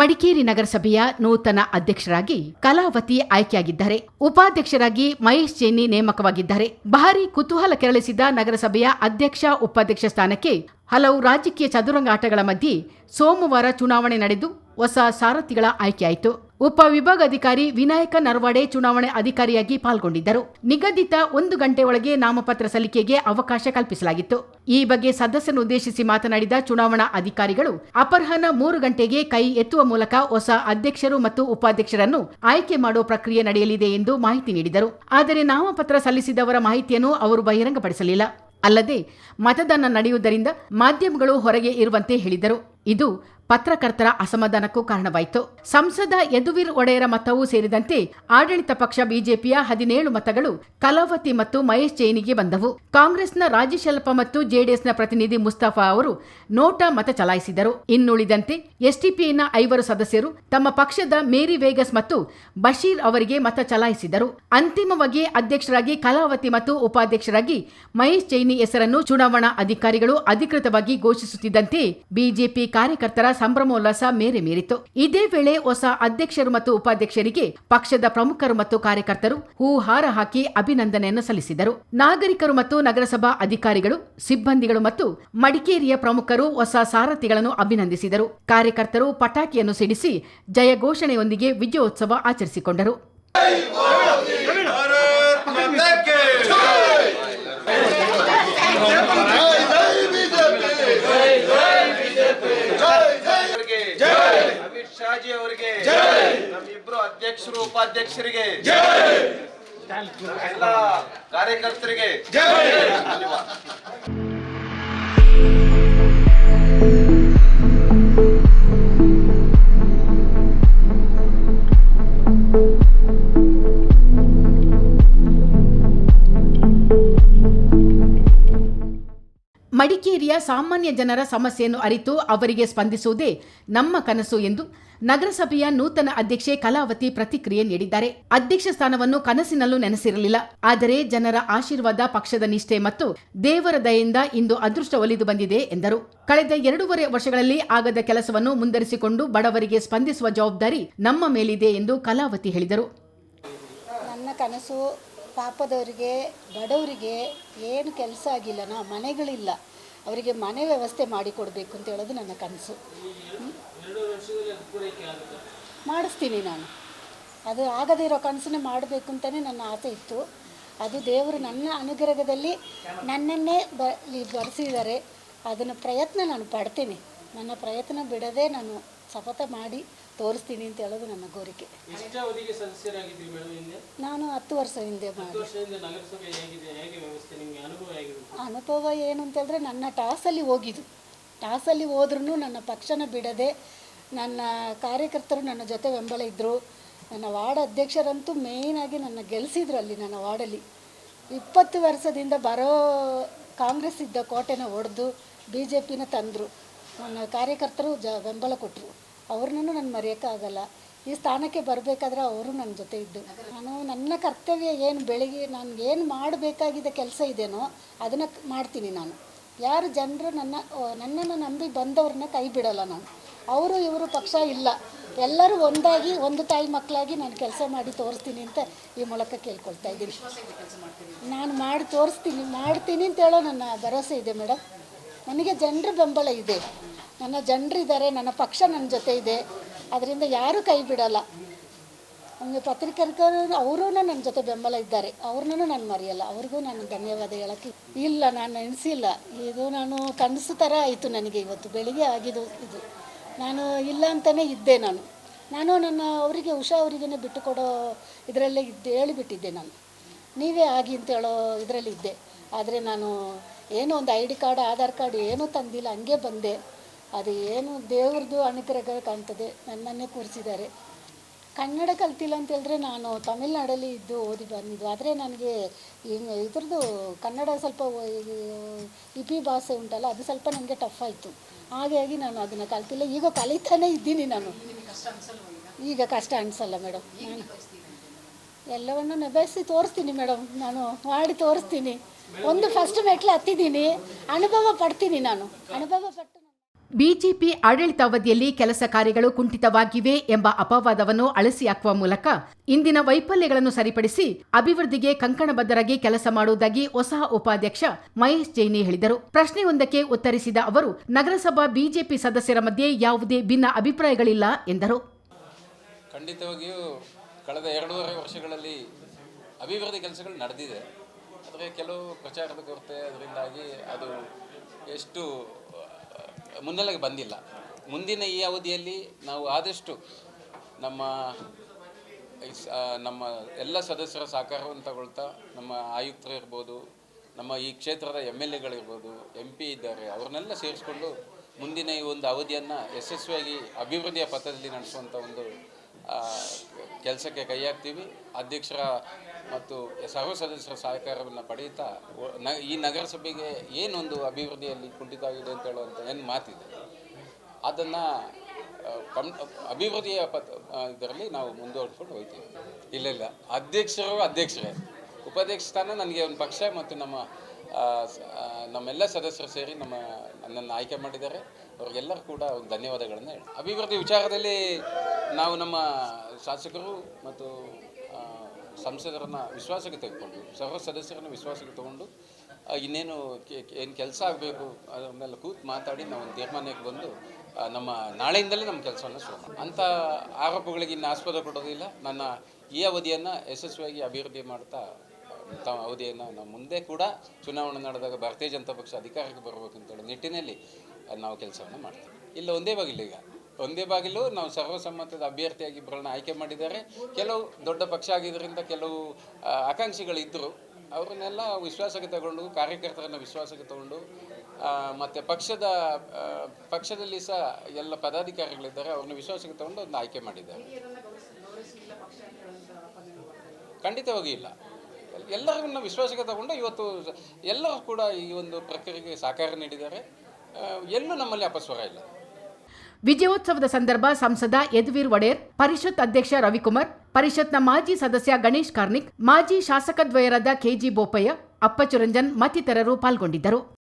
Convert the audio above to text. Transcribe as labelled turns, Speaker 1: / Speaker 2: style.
Speaker 1: ಮಡಿಕೇರಿ ನಗರಸಭೆಯ ನೂತನ ಅಧ್ಯಕ್ಷರಾಗಿ ಕಲಾವತಿ ಆಯ್ಕೆಯಾಗಿದ್ದಾರೆ. ಉಪಾಧ್ಯಕ್ಷರಾಗಿ ಮಹೇಶ್ ಜೇನಿ ನೇಮಕವಾಗಿದ್ದಾರೆ. ಭಾರಿ ಕುತೂಹಲ ಕೆರಳಿಸಿದ ನಗರಸಭೆಯ ಅಧ್ಯಕ್ಷ ಉಪಾಧ್ಯಕ್ಷ ಸ್ಥಾನಕ್ಕೆ ಹಲವು ರಾಜಕೀಯ ಚದುರಂಗಾಟಗಳ ಮಧ್ಯೆ ಸೋಮವಾರ ಚುನಾವಣೆ ನಡೆದು ಹೊಸ ಸಾರಥಿಗಳ ಆಯ್ಕೆಯಾಯಿತು. ಉಪ ವಿಭಾಗಾಧಿಕಾರಿ ವಿನಾಯಕ ನರ್ವಾಡೆ ಚುನಾವಣೆ ಅಧಿಕಾರಿಯಾಗಿ ಪಾಲ್ಗೊಂಡಿದ್ದರು. ನಿಗದಿತ ಒಂದು ಗಂಟೆ ಒಳಗೆ ನಾಮಪತ್ರ ಸಲ್ಲಿಕೆಗೆ ಅವಕಾಶ ಕಲ್ಪಿಸಲಾಗಿತ್ತು. ಈ ಬಗ್ಗೆ ಸದಸ್ಯನು ಉದ್ದೇಶಿಸಿ ಮಾತನಾಡಿದ ಚುನಾವಣಾ ಅಧಿಕಾರಿಗಳು, ಅಪರಾಹ್ನ ಮೂರು ಗಂಟೆಗೆ ಕೈ ಎತ್ತುವ ಮೂಲಕ ಹೊಸ ಅಧ್ಯಕ್ಷರು ಮತ್ತು ಉಪಾಧ್ಯಕ್ಷರನ್ನು ಆಯ್ಕೆ ಮಾಡುವ ಪ್ರಕ್ರಿಯೆ ನಡೆಯಲಿದೆ ಎಂದು ಮಾಹಿತಿ ನೀಡಿದರು. ಆದರೆ ನಾಮಪತ್ರ ಸಲ್ಲಿಸಿದವರ ಮಾಹಿತಿಯನ್ನು ಅವರು ಬಹಿರಂಗಪಡಿಸಲಿಲ್ಲ. ಅಲ್ಲದೆ ಮತದಾನ ನಡೆಯುವುದರಿಂದ ಮಾಧ್ಯಮಗಳು ಹೊರಗೆ ಇರುವಂತೆ ಹೇಳಿದರು. ಇದು ಪತ್ರಕರ್ತರ ಅಸಮಾಧಾನಕ್ಕೂ ಕಾರಣವಾಯಿತು. ಸಂಸದ ಯದುವೀರ್ ಒಡೆಯರ ಮತವೂ ಸೇರಿದಂತೆ ಆಡಳಿತ ಪಕ್ಷ ಬಿಜೆಪಿಯ ಹದಿನೇಳು ಮತಗಳು ಕಲಾವತಿ ಮತ್ತು ಮಹೇಶ್ ಜೈನಿಗೆ ಬಂದವು. ಕಾಂಗ್ರೆಸ್ನ ರಾಜಶಲ್ಪ ಮತ್ತು ಜೆಡಿಎಸ್ನ ಪ್ರತಿನಿಧಿ ಮುಸ್ತಫಾ ಅವರು ನೋಟಾ ಮತ ಚಲಾಯಿಸಿದರು. ಇನ್ನುಳಿದಂತೆ ಎಸ್ಟಿಪಿಐನ ಐವರು ಸದಸ್ಯರು ತಮ್ಮ ಪಕ್ಷದ ಮೇರಿ ವೇಗಸ್ ಮತ್ತು ಬಶೀರ್ ಅವರಿಗೆ ಮತ ಚಲಾಯಿಸಿದರು. ಅಂತಿಮವಾಗಿ ಅಧ್ಯಕ್ಷರಾಗಿ ಕಲಾವತಿ ಮತ್ತು ಉಪಾಧ್ಯಕ್ಷರಾಗಿ ಮಹೇಶ್ ಜೈನಿ ಹೆಸರನ್ನು ಚುನಾವಣಾ ಅಧಿಕಾರಿಗಳು ಅಧಿಕೃತವಾಗಿ ಘೋಷಿಸುತ್ತಿದ್ದಂತೆ ಬಿಜೆಪಿ ಕಾರ್ಯಕರ್ತರ ಸಂಭ್ರಮೋಲ್ಲಾಸ ಮೇರೆ ಮೀರಿತು. ಇದೇ ವೇಳೆ ಹೊಸ ಅಧ್ಯಕ್ಷರು ಮತ್ತು ಉಪಾಧ್ಯಕ್ಷರಿಗೆ ಪಕ್ಷದ ಪ್ರಮುಖರು ಮತ್ತು ಕಾರ್ಯಕರ್ತರು ಹೂ ಹಾರ ಹಾಕಿ ಅಭಿನಂದನೆಯನ್ನು ಸಲ್ಲಿಸಿದರು. ನಾಗರಿಕರು ಮತ್ತು ನಗರಸಭಾ ಅಧಿಕಾರಿಗಳು, ಸಿಬ್ಬಂದಿಗಳು ಮತ್ತು ಮಡಿಕೇರಿಯ ಪ್ರಮುಖರು ಹೊಸ ಸಾರಥಿಗಳನ್ನು ಅಭಿನಂದಿಸಿದರು. ಕಾರ್ಯಕರ್ತರು ಪಟಾಕಿಯನ್ನು ಸಿಡಿಸಿ ಜಯ ಘೋಷಣೆಯೊಂದಿಗೆ ವಿಜಯೋತ್ಸವ ಆಚರಿಸಿಕೊಂಡರು.
Speaker 2: ಅಧ್ಯಕ್ಷರು ಉಪಾಧ್ಯಕ್ಷರಿಗೆ. ಎಲ್ಲ ಕಾರ್ಯಕರ್ತರಿಗೆ. ಧನ್ಯವಾದ.
Speaker 1: ಮಡಿಕೇರಿಯ ಸಾಮಾನ್ಯ ಜನರ ಸಮಸ್ಯೆಯನ್ನು ಅರಿತು ಅವರಿಗೆ ಸ್ಪಂದಿಸುವುದೇ ನಮ್ಮ ಕನಸು ಎಂದು ನಗರಸಭೆಯ ನೂತನ ಅಧ್ಯಕ್ಷೆ ಕಲಾವತಿ ಪ್ರತಿಕ್ರಿಯೆ ನೀಡಿದ್ದಾರೆ. ಅಧ್ಯಕ್ಷ ಸ್ಥಾನವನ್ನು ಕನಸಿನಲ್ಲೂ ನೆನೆಸಿರಲಿಲ್ಲ. ಆದರೆ ಜನರ ಆಶೀರ್ವಾದ, ಪಕ್ಷದ ನಿಷ್ಠೆ ಮತ್ತು ದೇವರ ದಯೆಯಿಂದ ಇಂದು ಅದೃಷ್ಟ ಒಲಿದು ಬಂದಿದೆ ಎಂದರು. ಕಳೆದ ಎರಡೂವರೆ ವರ್ಷಗಳಲ್ಲಿ ಆಗದ ಕೆಲಸವನ್ನು ಮುಂದರಿಸಿಕೊಂಡು ಬಡವರಿಗೆ ಸ್ಪಂದಿಸುವ ಜವಾಬ್ದಾರಿ ನಮ್ಮ ಮೇಲಿದೆ ಎಂದು ಕಲಾವತಿ ಹೇಳಿದರು.
Speaker 3: ನನ್ನ ಕನಸು ಪಾಪದವರಿಗೆ, ಬಡವರಿಗೆ ಏನು ಕೆಲಸ ಆಗಿಲ್ಲ ನಾವು ಮನೆಗಳಿಲ್ಲ. ಅವರಿಗೆ ಮನೆ ವ್ಯವಸ್ಥೆ ಮಾಡಿಕೊಡಬೇಕು ಅಂತ ಹೇಳೋದು ನನ್ನ ಕನಸು? ಮಾಡಿಸ್ತೀನಿ ನಾನು. ಅದು ಆಗದೇ ಇರೋ ಕನಸನ್ನೇ ಮಾಡಬೇಕು ಅಂತಲೇ ನನ್ನ ಆಸೆ ಇತ್ತು. ಅದು ದೇವರು ನನ್ನ ಅನುಗ್ರಹದಲ್ಲಿ ನನ್ನನ್ನೇ ಬ ಬರೆಸಿದ್ದಾರೆ. ಅದನ್ನು ಪ್ರಯತ್ನ ನಾನು ಪಡ್ತೀನಿ. ನನ್ನ ಪ್ರಯತ್ನ ಬಿಡದೆ ನಾನು ಶಪಥ ಮಾಡಿ ತೋರಿಸ್ತೀನಿ ಅಂತ ಹೇಳೋದು ನನ್ನ ಕೋರಿಕೆ. ನಾನು ಹತ್ತು ವರ್ಷ ಹಿಂದೆ
Speaker 4: ಅನುಭವ
Speaker 3: ಏನು ಅಂತ ಹೇಳಿದ್ರೆ ನನ್ನ ಟಾಸಲ್ಲಿ ಹೋಗಿದ್ದು. ಟಾಸಲ್ಲಿ ಹೋದ್ರೂ ನನ್ನ ಪಕ್ಷನ ಬಿಡದೆ ನನ್ನ ಕಾರ್ಯಕರ್ತರು ನನ್ನ ಜೊತೆ ಬೆಂಬಲ ಇದ್ದರು ನನ್ನ ವಾರ್ಡ್ ಅಧ್ಯಕ್ಷರಂತೂ ಮೇಯ್ನಾಗಿ ನನ್ನ ಗೆಲ್ಲಿಸಿದ್ರು ಅಲ್ಲಿ ನನ್ನ ವಾರ್ಡಲ್ಲಿ. ಇಪ್ಪತ್ತು ವರ್ಷದಿಂದ ಬರೋ ಕಾಂಗ್ರೆಸ್ ಇದ್ದ ಕೋಟೆನ ಒಡೆದು ಬಿ ಜೆ ಪಿನ ತಂದರು. ನನ್ನ ಕಾರ್ಯಕರ್ತರು ಜ ಬೆಂಬಲ ಕೊಟ್ಟರು ಅವ್ರನ್ನೂ ನಾನು ಮರೆಯೋಕ್ಕಾಗಲ್ಲ ಈ ಸ್ಥಾನಕ್ಕೆ ಬರಬೇಕಾದ್ರೆ ಅವರು ನನ್ನ ಜೊತೆ ಇದ್ದು. ನಾನು ನನ್ನ ಕರ್ತವ್ಯ ಏನು ಬೆಳಿಗ್ಗೆ ನನಗೆ ಏನು ಮಾಡಬೇಕಾಗಿದ್ದ ಕೆಲಸ ಇದೇನೋ ಅದನ್ನು ಮಾಡ್ತೀನಿ ನಾನು. ಯಾರು ಜನರು ನನ್ನ ನನ್ನನ್ನು ನಂಬಿ ಬಂದವ್ರನ್ನ ಕೈ ಬಿಡೋಲ್ಲ ನಾನು. ಅವರು ಇವರು ಪಕ್ಷ ಇಲ್ಲ. ಎಲ್ಲರೂ ಒಂದಾಗಿ ಒಂದು ತಾಯಿ ಮಕ್ಕಳಾಗಿ ನಾನು ಕೆಲಸ ಮಾಡಿ ತೋರಿಸ್ತೀನಿ ಅಂತ ಈ ಮೂಲಕ ಕೇಳ್ಕೊಳ್ತಾ ಇದ್ದೀನಿ. ನಾನು ಮಾಡಿ ತೋರಿಸ್ತೀನಿ ಮಾಡ್ತೀನಿ ಅಂತ ಹೇಳೋ ನನ್ನ ಭರವಸೆ ಇದೆ ಮೇಡಮ್. ನನಗೆ ಜನರ ಬೆಂಬಲ ಇದೆ. ನನ್ನ ಜನರಿದ್ದಾರೆ, ನನ್ನ ಪಕ್ಷ ನನ್ನ ಜೊತೆ ಇದೆ. ಅದರಿಂದ ಯಾರೂ ಕೈ ಬಿಡಲ್ಲ. ಒಂದು ಪತ್ರಿಕರ್ತರು ಅವರೂ ನನ್ನ ಜೊತೆ ಬೆಂಬಲ ಇದ್ದಾರೆ. ಅವ್ರನ್ನೂ ನಾನು ಮರೆಯಲ್ಲ. ಅವ್ರಿಗೂ ನಾನು ಧನ್ಯವಾದ ಹೇಳಕ್ಕೆ ಇಲ್ಲ, ನಾನು ನೆನೆಸಿಲ್ಲ. ಇದು ನಾನು ಕನಸು ಥರ ಆಯಿತು ನನಗೆ ಇವತ್ತು. ಬೆಳಿಗ್ಗೆ ಆಗಿದ್ದು ಇದು. ನಾನು ಇಲ್ಲ ಅಂತಲೇ ಇದ್ದೆ ನಾನು. ನಾನು ನನ್ನ ಅವರಿಗೆ, ಉಷಾ ಅವರಿಗೇ ಬಿಟ್ಟು ಕೊಡೋ ಇದರಲ್ಲೇ ಇದ್ದೆ, ಹೇಳಿಬಿಟ್ಟಿದ್ದೆ ನಾನು. ನೀವೇ ಆಗಿ ಅಂತ ಹೇಳೋ ಇದರಲ್ಲಿ ಇದ್ದೆ. ಆದರೆ ನಾನು ಏನೋ ಒಂದು I D card Aadhaar card ಏನೂ ತಂದಿಲ್ಲ ಹಂಗೆ ಬಂದೆ. ಅದು ಏನು ದೇವ್ರದ್ದು ಅನುಗ್ರಹ ಕಾಣ್ತದೆ ನನ್ನನ್ನೇ ಕೂರಿಸಿದ್ದಾರೆ. ಕನ್ನಡ ಕಲ್ತಿಲ್ಲ ಅಂತ ಹೇಳಿದ್ರೆ ನಾನು ತಮಿಳ್ನಾಡಲ್ಲಿ ಇದ್ದು ಓದಿ ಬಂದಿದ್ದು. ಆದರೆ ನನಗೆ ಹಿಂಗೆ ಇದ್ರದ್ದು ಕನ್ನಡ ಸ್ವಲ್ಪ ಇಪಿ ಭಾಷೆ ಉಂಟಲ್ಲ ಅದು ಸ್ವಲ್ಪ ನನಗೆ ಟಫ್ ಆಯಿತು. ಹಾಗಾಗಿ ನಾನು ಅದನ್ನು ಕಲ್ತಿಲ್ಲ. ಈಗ ಕಲಿತಾನೇ ಇದ್ದೀನಿ ನಾನು. ಈಗ ಕಷ್ಟ ಅನಿಸಲ್ಲ ಮೇಡಮ್ ನಾನು ಎಲ್ಲವನ್ನು ನಿಭಾಯಿಸಿ ತೋರಿಸ್ತೀನಿ ಮೇಡಮ್. ನಾನು ಮಾಡಿ ತೋರಿಸ್ತೀನಿ. ಒಂದು ಫಸ್ಟ್ ಮೆಟ್ಲು ಹತ್ತಿದ್ದೀನಿ. ಅನುಭವ ಪಡ್ತೀನಿ ನಾನು. ಅನುಭವ ಪಟ್ಟು
Speaker 1: ಬಿಜೆಪಿ ಆಡಳಿತಾವಧಿಯಲ್ಲಿ ಕೆಲಸ ಕಾರ್ಯಗಳು ಕುಂಠಿತವಾಗಿವೆ ಎಂಬ ಅಪವಾದವನ್ನು ಅಳಿಸಿ ಹಾಕುವ ಮೂಲಕ ಇಂದಿನ ವೈಫಲ್ಯಗಳನ್ನು ಸರಿಪಡಿಸಿ ಅಭಿವೃದ್ಧಿಗೆ ಕಂಕಣಬದ್ಧರಾಗಿ ಕೆಲಸ ಮಾಡುವುದಾಗಿ ಹೊಸ ಉಪಾಧ್ಯಕ್ಷ ಮಹೇಶ್ ಜೈನಿ ಹೇಳಿದರು. ಪ್ರಶ್ನೆಯೊಂದಕ್ಕೆ ಉತ್ತರಿಸಿದ ಅವರು ನಗರಸಭಾ ಬಿಜೆಪಿ ಸದಸ್ಯರ ಮಧ್ಯೆ ಯಾವುದೇ ಭಿನ್ನ ಅಭಿಪ್ರಾಯಗಳಿಲ್ಲ ಎಂದರು.
Speaker 5: ಖಂಡಿತವಾಗಿಯೂ ಕಳೆದ ಎರಡೂವರೆ ವರ್ಷಗಳಲ್ಲಿ ಅಭಿವೃದ್ಧಿ ಕೆಲಸಗಳು ನಡೆದಿದೆ. ಆದರೆ ಕೆಲವು ಪ್ರಚಾರದ ಕೊರತೆ ಅದರಿಂದಾಗಿ ಅದು ಎಷ್ಟು ಮುನ್ನೆಲೆಗೆ ಬಂದಿಲ್ಲ. ಮುಂದಿನ ಈ ಅವಧಿಯಲ್ಲಿ ನಾವು ಆದಷ್ಟು ನಮ್ಮ ನಮ್ಮ ಎಲ್ಲ ಸದಸ್ಯರ ಸಹಕಾರವನ್ನು ತಗೊಳ್ತಾ ನಮ್ಮ ಆಯುಕ್ತರು ಇರ್ಬೋದು, ನಮ್ಮ ಈ ಕ್ಷೇತ್ರದ ಎಂ ಎಲ್ ಎಗಳಿರ್ಬೋದು ಎಂ ಪಿ ಇದ್ದಾರೆ, ಅವ್ರನ್ನೆಲ್ಲ ಸೇರಿಸ್ಕೊಂಡು ಮುಂದಿನ ಈ ಒಂದು ಅವಧಿಯನ್ನು ಯಶಸ್ವಿಯಾಗಿ ಅಭಿವೃದ್ಧಿಯ ಪಥದಲ್ಲಿ ನಡೆಸುವಂಥ ಒಂದು ಕೆಲಸಕ್ಕೆ ಕೈ ಹಾಕ್ತೀವಿ ಅಧ್ಯಕ್ಷರ ಮತ್ತು ಸರ್ವ ಸದಸ್ಯರ ಸಹಕಾರವನ್ನು ಪಡೆಯುತ್ತಾ ಈ ನಗರಸಭೆಗೆ ಏನೊಂದು ಅಭಿವೃದ್ಧಿಯಲ್ಲಿ ಕುಂಠಿತ ಆಗಿದೆ ಅಂತ ಹೇಳುವಂಥ ಏನು ಮಾತಿದೆ. ಅದನ್ನು ಅಭಿವೃದ್ಧಿಯ ಪತ್ ಇದರಲ್ಲಿ ನಾವು ಮುಂದುವರಿಸ್ಕೊಂಡು ಹೋಗ್ತೀವಿ. ಇಲ್ಲ ಇಲ್ಲ. ಅಧ್ಯಕ್ಷರು ಅಧ್ಯಕ್ಷರೇ. ಉಪಾಧ್ಯಕ್ಷ ಸ್ಥಾನ ನನಗೆ ಒಂದು ಪಕ್ಷ ಮತ್ತು ನಮ್ಮ ನಮ್ಮೆಲ್ಲ ಸದಸ್ಯರು ಸೇರಿ ನಮ್ಮ, ನನ್ನನ್ನು ಆಯ್ಕೆ ಮಾಡಿದ್ದಾರೆ. ಅವ್ರಿಗೆಲ್ಲರೂ ಕೂಡ ಒಂದು ಧನ್ಯವಾದಗಳನ್ನು ಹೇಳಿ ಅಭಿವೃದ್ಧಿ ವಿಚಾರದಲ್ಲಿ ನಾವು ನಮ್ಮ ಶಾಸಕರು ಮತ್ತು ಸಂಸದರನ್ನು ವಿಶ್ವಾಸಕ್ಕೆ ತೆಗೆದುಕೊಂಡು ಸರ್ವ ಸದಸ್ಯರನ್ನು ವಿಶ್ವಾಸಕ್ಕೆ ತಗೊಂಡು ಇನ್ನೇನು ಏನು ಕೆಲಸ ಆಗಬೇಕು ಅದನ್ನೆಲ್ಲ ಕೂತು ಮಾತಾಡಿ ನಾವು ಒಂದು ತೀರ್ಮಾನಕ್ಕೆ ಬಂದು ನಮ್ಮ ನಾಳೆಯಿಂದಲೇ ನಮ್ಮ ಕೆಲಸವನ್ನು ಶುರು ಮಾಡಿ ಅಂಥ ಆರೋಪಗಳಿಗೆ ಇನ್ನು ಆಸ್ಪದ ಕೊಡೋದಿಲ್ಲ. ನನ್ನ ಈ ಅವಧಿಯನ್ನು ಯಶಸ್ವಿಯಾಗಿ ಅಭಿವೃದ್ಧಿ ಮಾಡ್ತಾ ತಮ್ಮ ಅವಧಿಯನ್ನು ನಾವು ಮುಂದೆ ಕೂಡ ಚುನಾವಣೆ ನಡೆದಾಗ ಭಾರತೀಯ ಜನತಾ ಪಕ್ಷ ಅಧಿಕಾರಕ್ಕೆ ಬರಬೇಕಂತೇಳಿ ನಿಟ್ಟಿನಲ್ಲಿ ನಾವು ಕೆಲಸವನ್ನು ಮಾಡ್ತೀವಿ. ಇಲ್ಲ, ಒಂದೇ ಬಾಗಿಲ್ಲ ಈಗ. ಒಂದೇ ಬಾಗಿಲು, ನಾವು ಸರ್ವಸಮ್ಮತದ ಅಭ್ಯರ್ಥಿಯಾಗಿ ಇಬ್ಬರನ್ನ ಆಯ್ಕೆ ಮಾಡಿದ್ದಾರೆ. ಕೆಲವು ದೊಡ್ಡ ಪಕ್ಷ ಆಗಿದ್ದರಿಂದ ಕೆಲವು ಆಕಾಂಕ್ಷಿಗಳಿದ್ದರು ಅವ್ರನ್ನೆಲ್ಲ ವಿಶ್ವಾಸಕ್ಕೆ ತಗೊಂಡು, ಕಾರ್ಯಕರ್ತರನ್ನು ವಿಶ್ವಾಸಕ್ಕೆ ತಗೊಂಡು ಮತ್ತು ಪಕ್ಷದ ಪಕ್ಷದಲ್ಲಿ ಸಹ ಎಲ್ಲ ಪದಾಧಿಕಾರಿಗಳಿದ್ದಾರೆ, ಅವ್ರನ್ನ ವಿಶ್ವಾಸಕ್ಕೆ ತಗೊಂಡು ಒಂದು ಆಯ್ಕೆ ಮಾಡಿದ್ದಾರೆ. ಖಂಡಿತವಾಗಿ ಇಲ್ಲ. ಎಲ್ಲರನ್ನ ವಿಶ್ವಾಸಕ್ಕೆ ತಗೊಂಡು ಇವತ್ತು ಎಲ್ಲರೂ ಕೂಡ ಈ ಒಂದು ಪ್ರಕ್ರಿಯೆಗೆ ಸಹಕಾರ ನೀಡಿದ್ದಾರೆ. ಎಲ್ಲೂ ನಮ್ಮಲ್ಲಿ ಅಪಸ್ವರ ಇಲ್ಲ.
Speaker 1: ವಿಜಯೋತ್ಸವದ ಸಂದರ್ಭ ಸಂಸದ ಯದುವೀರ್ ಒಡೆಯರ್, ಪರಿಷತ್ ಅಧ್ಯಕ್ಷ ರವಿಕುಮಾರ್, ಪರಿಷತ್ನ ಮಾಜಿ ಸದಸ್ಯ ಗಣೇಶ್ ಕಾರ್ನಿಕ್, ಮಾಜಿ ಶಾಸಕದ್ವಯರಾದ ಕೆಜಿ ಬೋಪಯ್ಯ ಅಪ್ಪಚುರಂಜನ್ ಮತ್ತಿತರರು ಪಾಲ್ಗೊಂಡಿದ್ದರು.